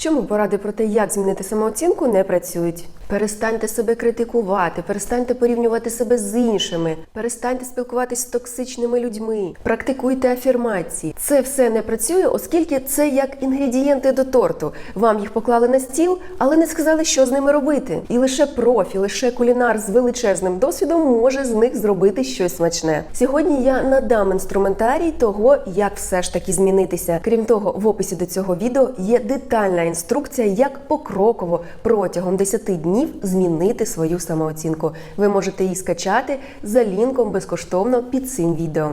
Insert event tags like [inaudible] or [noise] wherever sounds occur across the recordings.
Чому поради про те, як змінити самооцінку, не працюють? Перестаньте себе критикувати, перестаньте порівнювати себе з іншими, перестаньте спілкуватися з токсичними людьми, практикуйте афірмації. Це все не працює, оскільки це як інгредієнти до торту. Вам їх поклали на стіл, але не сказали, що з ними робити. І лише профі, лише кулінар з величезним досвідом може з них зробити щось смачне. Сьогодні я надам інструментарій того, як все ж таки змінитися. Крім того, в описі до цього відео є детальна інструкція, як покроково протягом 10 днів змінити свою самооцінку. Ви можете її скачати за лінком безкоштовно під цим відео.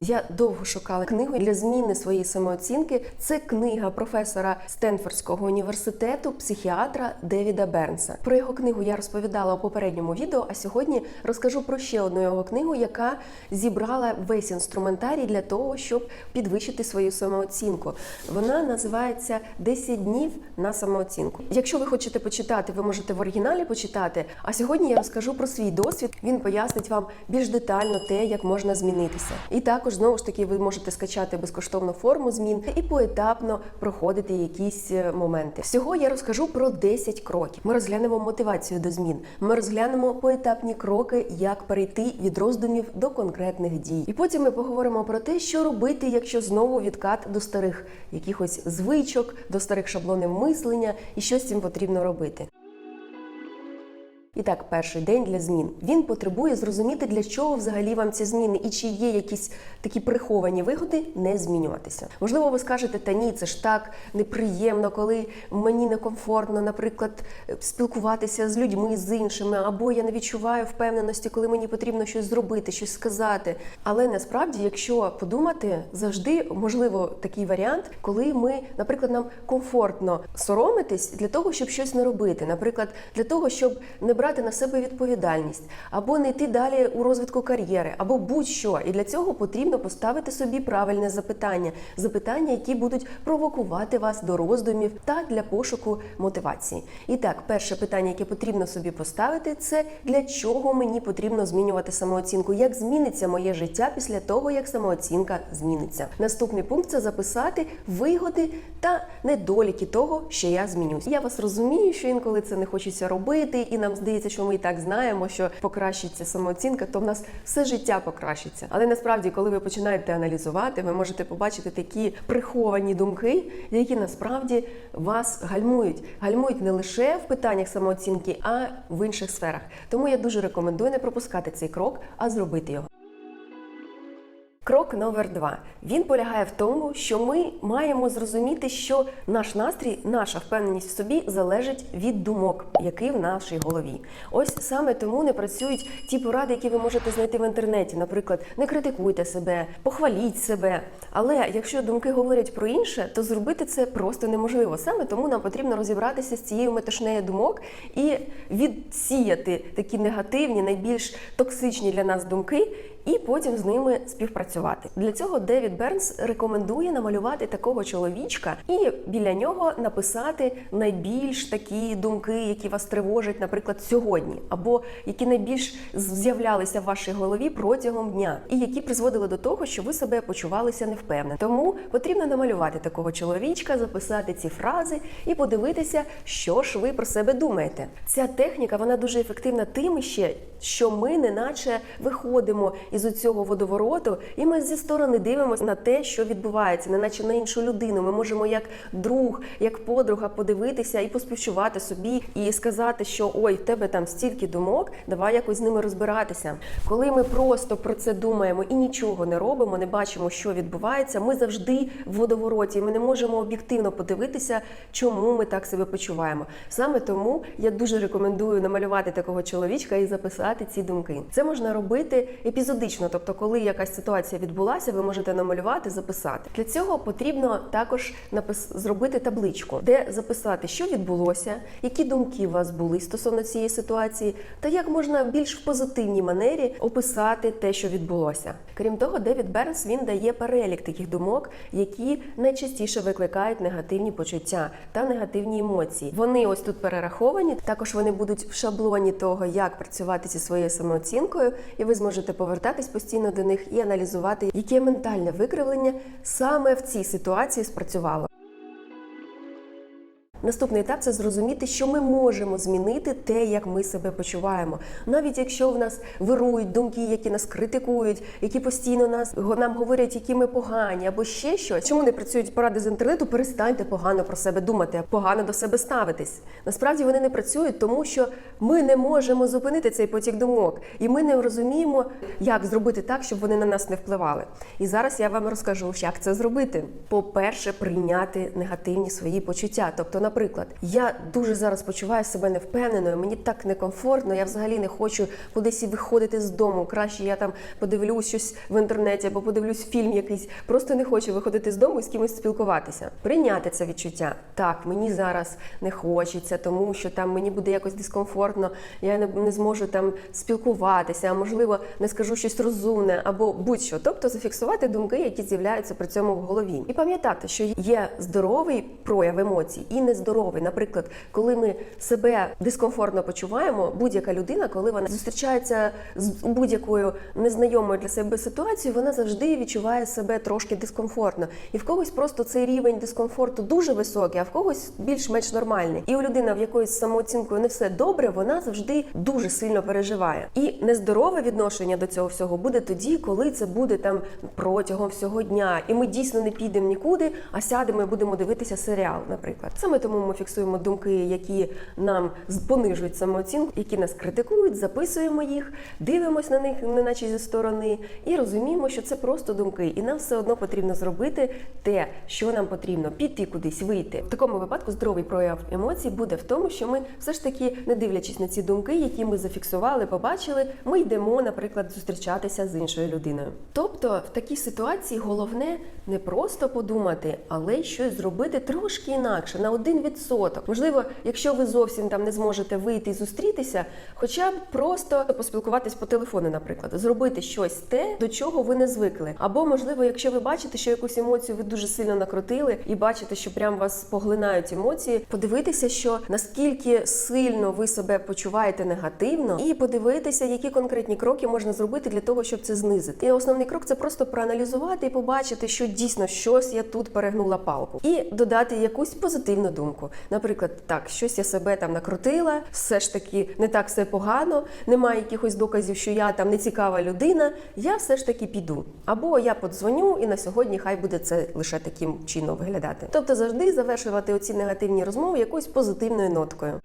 Я довго шукала книгу для зміни своєї самооцінки. Це книга професора Стенфордського університету, психіатра Девіда Бернса. Про його книгу я розповідала у попередньому відео. А сьогодні розкажу про ще одну його книгу, яка зібрала весь інструментарій для того, щоб підвищити свою самооцінку. Вона називається «10 днів на самооцінку. Якщо ви хочете почитати, ви можете в оригіналі почитати. А сьогодні я розкажу про свій досвід. Він пояснить вам більш детально те, як можна змінитися. І також знову ж таки ви можете скачати безкоштовну форму змін і поетапно проходити якісь е, моменти. Всього я розкажу про 10 кроків. Ми розглянемо мотивацію до змін. Ми розглянемо поетапні кроки, як перейти від роздумів до конкретних дій. І потім ми поговоримо про те, що робити, якщо знову відкат до старих якихось звичок, до старих шаблонів мислення, і що з цим потрібно робити. І так, перший день для змін. Він потребує зрозуміти, для чого взагалі вам ці зміни і чи є якісь такі приховані вигоди не змінюватися. Можливо, ви скажете, та ні, це ж так неприємно, коли мені некомфортно, наприклад, спілкуватися з людьми з іншими, або я не відчуваю впевненості, коли мені потрібно щось зробити, щось сказати. Але насправді, якщо подумати, завжди можливо такий варіант, коли ми, наприклад, нам комфортно соромитись для того, щоб щось не робити, наприклад, для того, щоб не брати на себе відповідальність, або не йти далі у розвитку кар'єри, або будь-що. І для цього потрібно поставити собі правильне запитання, запитання, які будуть провокувати вас до роздумів та для пошуку мотивації. І так, перше питання, яке потрібно собі поставити, це для чого мені потрібно змінювати самооцінку, як зміниться моє життя після того, як самооцінка зміниться. Наступний пункт це записати вигоди та недоліки того, що я змінюсь. Я вас розумію, що інколи це не хочеться робити, і нам здається, що ми і так знаємо, що покращиться самооцінка, то в нас все життя покращиться. Але насправді, коли ви починаєте аналізувати, ви можете побачити такі приховані думки, які насправді вас гальмують. Гальмують не лише в питаннях самооцінки, а в інших сферах. Тому я дуже рекомендую не пропускати цей крок, а зробити його. Крок номер два. Він полягає в тому, що ми маємо зрозуміти, що наш настрій, наша впевненість в собі залежить від думок, які в нашій голові. Ось саме тому не працюють ті поради, які ви можете знайти в інтернеті. Наприклад, не критикуйте себе, похваліть себе. Але якщо думки говорять про інше, то зробити це просто неможливо. Саме тому нам потрібно розібратися з цією метушнею думок і відсіяти такі негативні, найбільш токсичні для нас думки і потім з ними співпрацювати. Для цього Девід Бернс рекомендує намалювати такого чоловічка і біля нього написати найбільш такі думки, які вас тривожать, наприклад, сьогодні, або які найбільш з'являлися в вашій голові протягом дня, і які призводили до того, що ви себе почувалися невпевнено. Тому потрібно намалювати такого чоловічка, записати ці фрази і подивитися, що ж ви про себе думаєте. Ця техніка вона дуже ефективна тим ще, що ми неначе виходимо із цього водовороту, і ми зі сторони дивимося на те, що відбувається, неначе на іншу людину. Ми можемо як друг, як подруга подивитися і поспівчувати собі, і сказати, що ой, в тебе там стільки думок, давай якось з ними розбиратися. Коли ми просто про це думаємо і нічого не робимо, не бачимо, що відбувається, ми завжди в водовороті. Ми не можемо об'єктивно подивитися, чому ми так себе почуваємо. Саме тому я дуже рекомендую намалювати такого чоловічка і записати ці думки. Це можна робити епізодично, тобто, коли якась ситуація відбулася, ви можете намалювати, записати. Для цього потрібно також напис... зробити табличку, де записати, що відбулося, які думки у вас були стосовно цієї ситуації, та як можна більш в позитивній манері описати те, що відбулося. Крім того, Девід Бернс він дає перелік таких думок, які найчастіше викликають негативні почуття та негативні емоції. Вони ось тут перераховані. Також вони будуть в шаблоні того, як працювати зі своєю самооцінкою, і ви зможете повертатись постійно до них і аналізувати, яке ментальне викривлення саме в цій ситуації спрацювало. Наступний етап це зрозуміти, що ми можемо змінити те, як ми себе почуваємо. Навіть якщо в нас вирують думки, які нас критикують, які постійно нас нам говорять, які ми погані, або ще щось. Чому не працюють поради з інтернету? Перестаньте погано про себе думати, погано до себе ставитись. Насправді вони не працюють, тому що ми не можемо зупинити цей потік думок, і ми не розуміємо, як зробити так, щоб вони на нас не впливали. І зараз я вам розкажу, як це зробити. По-перше, прийняти негативні свої почуття. Тобто, наприклад, я дуже зараз почуваю себе невпевненою, мені так некомфортно, я взагалі не хочу кудись виходити з дому. Краще я там подивлюсь щось в інтернеті або подивлюсь фільм якийсь. Просто не хочу виходити з дому і з кимось спілкуватися. Прийняти це відчуття. Так, мені зараз не хочеться, тому що там мені буде якось дискомфортно, я не, не зможу там спілкуватися, а можливо, не скажу щось розумне або будь-що. Тобто зафіксувати думки, які з'являються при цьому в голові, і пам'ятати, що є здоровий прояв емоцій і нездоровий. Наприклад, коли ми себе дискомфортно почуваємо, будь-яка людина, коли вона зустрічається з будь-якою незнайомою для себе ситуацією, вона завжди відчуває себе трошки дискомфортно. І в когось просто цей рівень дискомфорту дуже високий, а в когось більш-менш нормальний. І у людини, в якої самооцінкою не все добре, вона завжди дуже сильно переживає. І нездорове відношення до цього всього буде тоді, коли це буде там протягом всього дня, і ми дійсно не підемо нікуди, а сядемо і будемо дивитися серіал, наприклад. Саме тому ми фіксуємо думки, які нам понижують самооцінку, які нас критикують, записуємо їх, дивимося на них, неначе зі сторони, і розуміємо, що це просто думки, і нам все одно потрібно зробити те, що нам потрібно, піти кудись, вийти. В такому випадку здоровий прояв емоцій буде в тому, що ми все ж таки, не дивлячись на ці думки, які ми зафіксували, побачили, ми йдемо, наприклад, зустрічатися з іншою людиною. Тобто, в такій ситуації головне не просто подумати, але й щось зробити трошки інакше, на один відсоток. Можливо, якщо ви зовсім там не зможете вийти і зустрітися, хоча б просто поспілкуватись по телефону, наприклад, зробити щось те, до чого ви не звикли. Або, можливо, якщо ви бачите, що якусь емоцію ви дуже сильно накрутили, і бачите, що прям вас поглинають емоції, подивитися, що наскільки сильно ви себе почуваєте негативно, і подивитися, які конкретні кроки можна зробити для того, щоб це знизити. І основний крок це просто проаналізувати і побачити, що дійсно щось я тут перегнула палку, і додати якусь позитивну думку. Наприклад, так, щось я себе там накрутила, все ж таки не так все погано, немає якихось доказів, що я там не цікава людина. Я все ж таки піду. Або я подзвоню, і на сьогодні хай буде це лише таким чином виглядати. Тобто завжди завершувати оці негативні розмови якоюсь позитивною ноткою.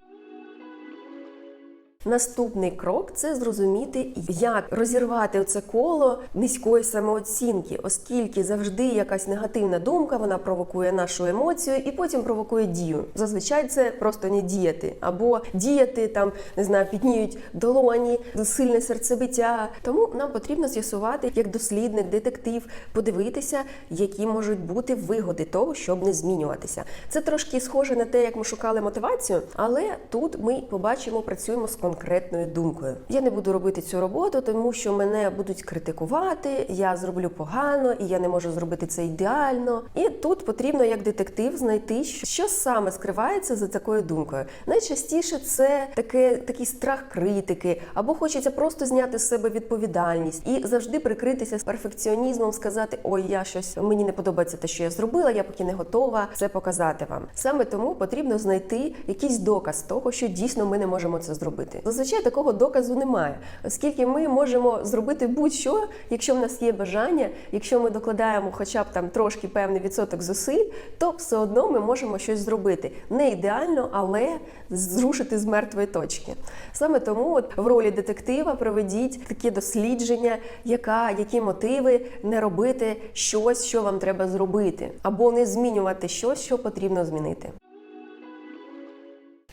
Наступний крок це зрозуміти, як розірвати це коло низької самооцінки, оскільки завжди якась негативна думка вона провокує нашу емоцію і потім провокує дію. Зазвичай це просто не діяти або діяти там, не знаю, підніють долоні, сильне серцебиття. Тому нам потрібно з'ясувати, як дослідник, детектив, подивитися, які можуть бути вигоди того, щоб не змінюватися. Це трошки схоже на те, як ми шукали мотивацію, але тут ми побачимо, працюємо з конкретною думкою. Я не буду робити цю роботу, тому що мене будуть критикувати, я зроблю погано і я не можу зробити це ідеально. І тут потрібно як детектив знайти, що саме скривається за такою думкою. Найчастіше це таке такий страх критики, або хочеться просто зняти з себе відповідальність і завжди прикритися перфекціонізмом, сказати: Ой, я щось мені не подобається те, що я зробила, я поки не готова це показати вам. Саме тому потрібно знайти якийсь доказ того, що дійсно ми не можемо це зробити. Зазвичай такого доказу немає, оскільки ми можемо зробити будь-що, якщо в нас є бажання, якщо ми докладаємо хоча б там трошки певний відсоток зусиль, то все одно ми можемо щось зробити. Не ідеально, але зрушити з мертвої точки. Саме тому от в ролі детектива проведіть такі дослідження, яка, які мотиви не робити щось, що вам треба зробити, або не змінювати щось, що потрібно змінити.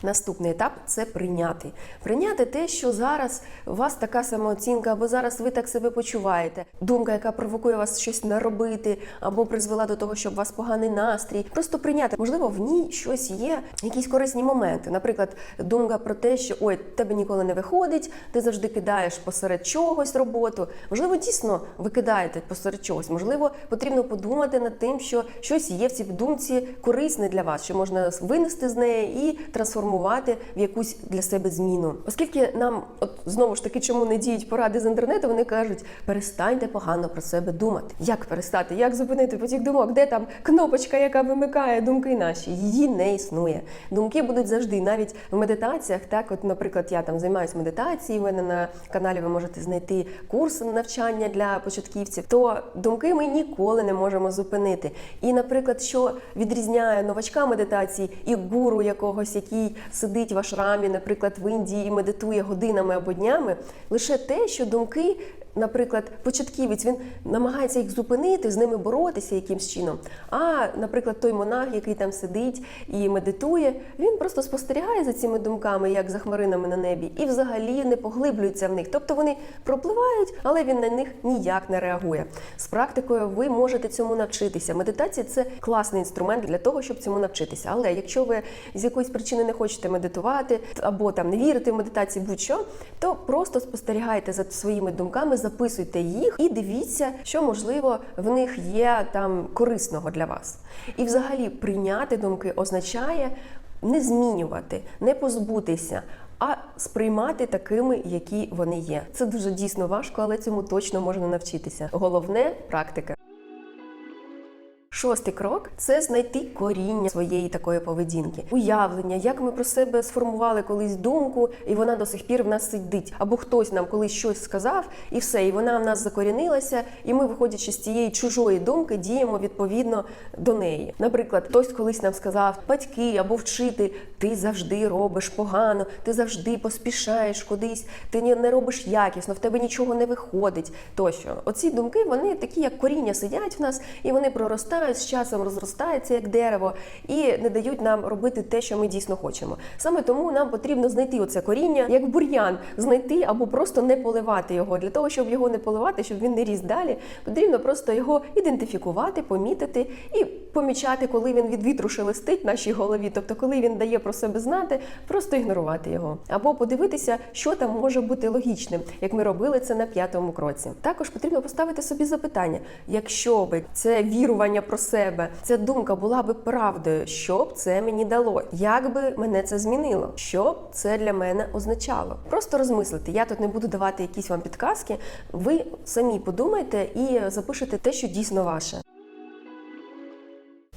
Наступний етап це прийняти. Прийняти те, що зараз у вас така самооцінка, або зараз ви так себе почуваєте. Думка, яка провокує вас щось наробити, або призвела до того, щоб у вас поганий настрій. Просто прийняти. Можливо, в ній щось є, якісь корисні моменти. Наприклад, думка про те, що ой, тебе ніколи не виходить, ти завжди кидаєш посеред чогось роботу. Можливо, дійсно ви кидаєте посеред чогось. Можливо, потрібно подумати над тим, що щось є в цій думці корисне для вас, що можна винести з неї і трансформувати трансформувати в якусь для себе зміну. Оскільки нам, от знову ж таки, чому не діють поради з інтернету, вони кажуть, перестаньте погано про себе думати. Як перестати? Як зупинити потік думок? Де там кнопочка, яка вимикає думки наші? Її не існує. Думки будуть завжди, навіть в медитаціях. Так, от, наприклад, я там займаюся медитацією. У мене на каналі ви можете знайти курс навчання для початківців. То думки ми ніколи не можемо зупинити. І, наприклад, що відрізняє новачка медитації і гуру якогось, який сидить в ашрамі, наприклад, в Індії і медитує годинами або днями, лише те, що думки. Наприклад, початківець він намагається їх зупинити, з ними боротися якимсь чином. А, наприклад, той монах, який там сидить і медитує, він просто спостерігає за цими думками, як за хмаринами на небі, і взагалі не поглиблюється в них. Тобто вони пропливають, але він на них ніяк не реагує. З практикою ви можете цьому навчитися. Медитація це класний інструмент для того, щоб цьому навчитися. Але якщо ви з якоїсь причини не хочете медитувати або там не вірите в медитацію, будь-що, то просто спостерігайте за своїми думками записуйте їх і дивіться, що можливо в них є там корисного для вас. І взагалі прийняти думки означає не змінювати, не позбутися. А сприймати такими, які вони є. Це дуже дійсно важко, але цьому точно можна навчитися. Головне практика. Шостий крок це знайти коріння своєї такої поведінки, уявлення, як ми про себе сформували колись думку, і вона до сих пір в нас сидить. Або хтось нам колись щось сказав, і все, і вона в нас закорінилася, і ми, виходячи з цієї чужої думки, діємо відповідно до неї. Наприклад, хтось колись нам сказав, батьки або вчитель, ти завжди робиш погано, ти завжди поспішаєш кудись, ти не робиш якісно, в тебе нічого не виходить. Тощо, оці думки вони такі, як коріння сидять в нас, і вони проростають з часом розростаються як дерево і не дають нам робити те, що ми дійсно хочемо. Саме тому нам потрібно знайти оце коріння, як бур'ян, знайти або просто не поливати його. Для того, щоб його не поливати, щоб він не ріс далі, потрібно просто його ідентифікувати, помітити і помічати, коли він від вітру шелестить нашій голові. Тобто, коли він дає про себе знати, просто ігнорувати його. Або подивитися, що там може бути логічним, як ми робили це на п'ятому кроці. Також потрібно поставити собі запитання: якщо би це вірування про себе, ця думка була би правдою, що б це мені дало? Як би мене це змінило? Що б це для мене означало? Просто розмислити. Я тут не буду давати якісь вам підказки. Ви самі подумайте і запишете те, що дійсно ваше.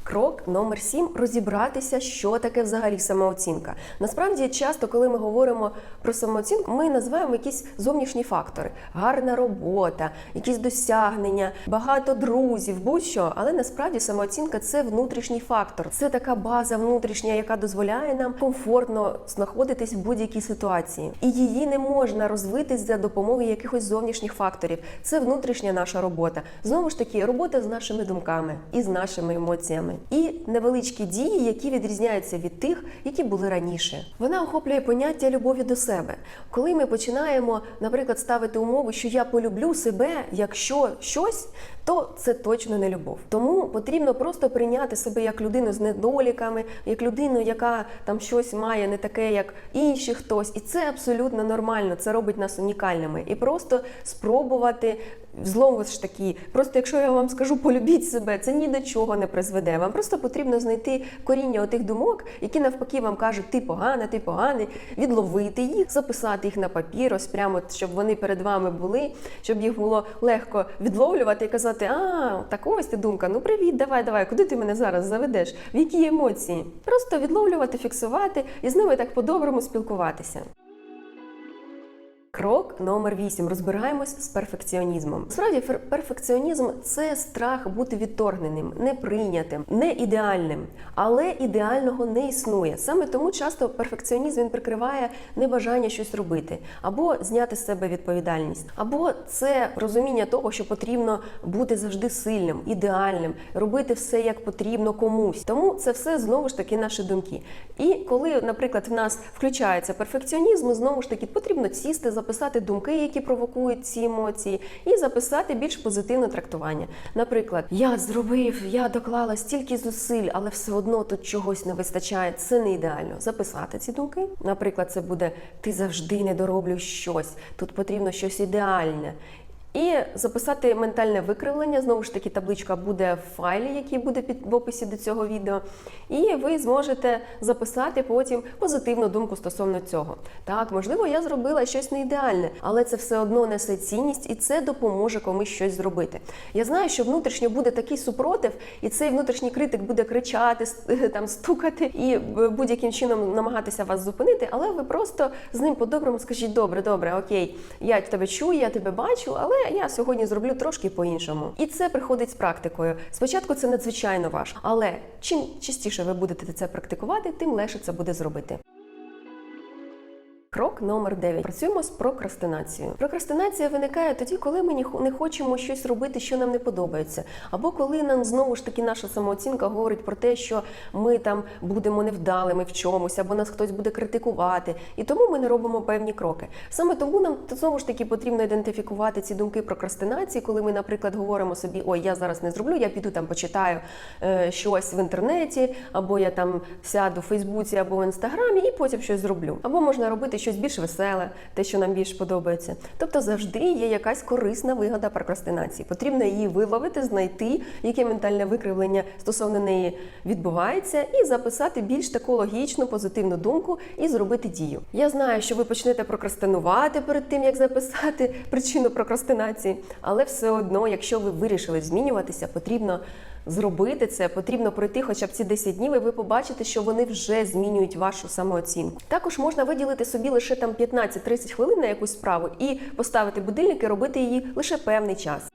Крок номер сім розібратися, що таке взагалі самооцінка. Насправді, часто, коли ми говоримо про самооцінку, ми називаємо якісь зовнішні фактори: гарна робота, якісь досягнення, багато друзів, будь-що. Але насправді самооцінка це внутрішній фактор. Це така база внутрішня, яка дозволяє нам комфортно знаходитись в будь-якій ситуації. І її не можна розвити за допомогою якихось зовнішніх факторів. Це внутрішня наша робота. Знову ж таки, робота з нашими думками і з нашими емоціями і невеличкі дії, які відрізняються від тих, які були раніше. Вона охоплює поняття любові до себе. Коли ми починаємо, наприклад, ставити умови, що я полюблю себе, якщо щось, то це точно не любов. Тому потрібно просто прийняти себе як людину з недоліками, як людину, яка там щось має не таке, як інші хтось, і це абсолютно нормально. Це робить нас унікальними. І просто спробувати злому ж таки, просто якщо я вам скажу, полюбіть себе, це ні до чого не призведе. Вам просто потрібно знайти коріння отих думок, які навпаки вам кажуть, ти погана, ти поганий, відловити їх, записати їх на папір, ось прямо щоб вони перед вами були, щоб їх було легко відловлювати і казати, а так ось ти думка, ну привіт, давай, давай, куди ти мене зараз заведеш? В які емоції? Просто відловлювати, фіксувати і з ними так по-доброму спілкуватися. Крок номер вісім. Розбираємось з перфекціонізмом. Справді, перфекціонізм це страх бути відторгненим, неприйнятим, не ідеальним. Але ідеального не існує. Саме тому часто перфекціонізм він прикриває небажання щось робити, або зняти з себе відповідальність, або це розуміння того, що потрібно бути завжди сильним, ідеальним, робити все як потрібно комусь. Тому це все знову ж таки наші думки. І коли, наприклад, в нас включається перфекціонізм, знову ж таки потрібно сісти, записати думки, які провокують ці емоції, і записати більш позитивне трактування. Наприклад, я зробив, я доклала стільки зусиль, але все одно тут чогось не вистачає. Це не ідеально. Записати ці думки. Наприклад, це буде ти завжди не дороблю щось. Тут потрібно щось ідеальне. І записати ментальне викривлення. Знову ж таки, табличка буде в файлі, який буде під в описі до цього відео. І ви зможете записати потім позитивну думку стосовно цього. Так, можливо, я зробила щось не ідеальне, але це все одно несе цінність і це допоможе комусь щось зробити. Я знаю, що внутрішньо буде такий супротив, і цей внутрішній критик буде кричати, [laughs] там стукати і е, будь-яким чином намагатися вас зупинити, але ви просто з ним по-доброму скажіть: добре, добре, окей, я тебе чую, я тебе бачу, але я сьогодні зроблю трошки по-іншому. І це приходить з практикою. Спочатку це надзвичайно важко, але чим частіше ви будете це практикувати, тим легше це буде зробити. Крок номер 9. Працюємо з прокрастинацією. Прокрастинація виникає тоді, коли ми не хочемо щось робити, що нам не подобається, або коли нам знову ж таки наша самооцінка говорить про те, що ми там будемо невдалими в чомусь, або нас хтось буде критикувати, і тому ми не робимо певні кроки. Саме тому нам знову ж таки потрібно ідентифікувати ці думки прокрастинації, коли ми, наприклад, говоримо собі: ой, я зараз не зроблю, я піду там почитаю е, щось в інтернеті, або я там сяду в Фейсбуці або в інстаграмі, і потім щось зроблю. Або можна робити щось більш веселе, те, що нам більш подобається. Тобто завжди є якась корисна вигода прокрастинації. Потрібно її виловити, знайти, яке ментальне викривлення стосовно неї відбувається, і записати більш таку логічну, позитивну думку і зробити дію. Я знаю, що ви почнете прокрастинувати перед тим, як записати причину прокрастинації, але все одно, якщо ви вирішили змінюватися, потрібно зробити це, потрібно пройти хоча б ці 10 днів, і ви побачите, що вони вже змінюють вашу самооцінку. Також можна виділити собі лише там 15-30 хвилин на якусь справу і поставити будильник і робити її лише певний час.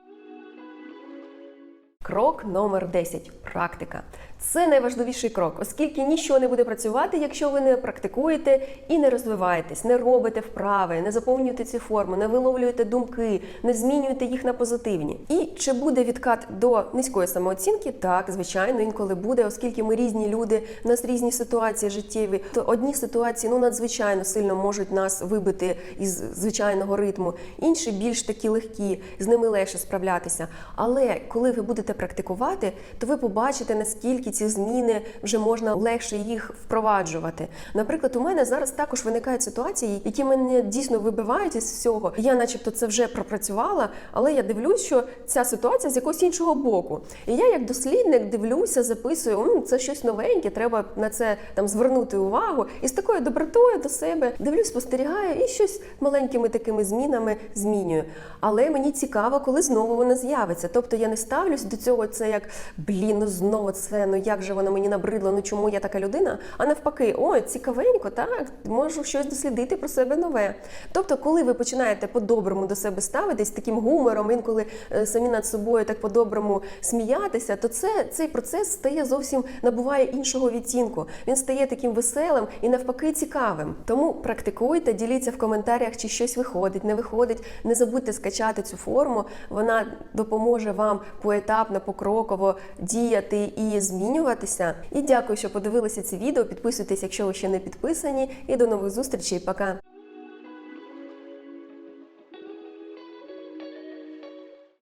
Крок номер 10 практика. Це найважливіший крок, оскільки нічого не буде працювати, якщо ви не практикуєте і не розвиваєтесь, не робите вправи, не заповнюєте ці форми, не виловлюєте думки, не змінюєте їх на позитивні. І чи буде відкат до низької самооцінки? Так, звичайно, інколи буде, оскільки ми різні люди, у нас різні ситуації життєві. То одні ситуації ну надзвичайно сильно можуть нас вибити із звичайного ритму, інші більш такі легкі, з ними легше справлятися. Але коли ви будете практикувати, то ви побачите, наскільки ці зміни вже можна легше їх впроваджувати. Наприклад, у мене зараз також виникають ситуації, які мене дійсно вибивають із всього. Я, начебто, це вже пропрацювала, але я дивлюсь, що ця ситуація з якогось іншого боку. І я, як дослідник, дивлюся, записую, «М, це щось новеньке, треба на це там звернути увагу. І з такою добротою до себе дивлюсь, спостерігаю і щось маленькими такими змінами змінюю. Але мені цікаво, коли знову вона з'явиться. Тобто я не ставлюсь до цього, це як блін, знову це, ну як же воно мені набридло, ну чому я така людина? А навпаки, ой, цікавенько, так можу щось дослідити про себе нове. Тобто, коли ви починаєте по-доброму до себе ставитись, таким гумором, інколи е, самі над собою так по-доброму сміятися, то це цей процес стає зовсім набуває іншого відтінку. Він стає таким веселим і навпаки цікавим. Тому практикуйте, діліться в коментарях, чи щось виходить, не виходить. Не забудьте скачати цю форму. Вона допоможе вам поетапно, покроково діяти і змінюватися. І дякую, що подивилися це відео. Підписуйтесь, якщо ви ще не підписані. І до нових зустрічей. Пока.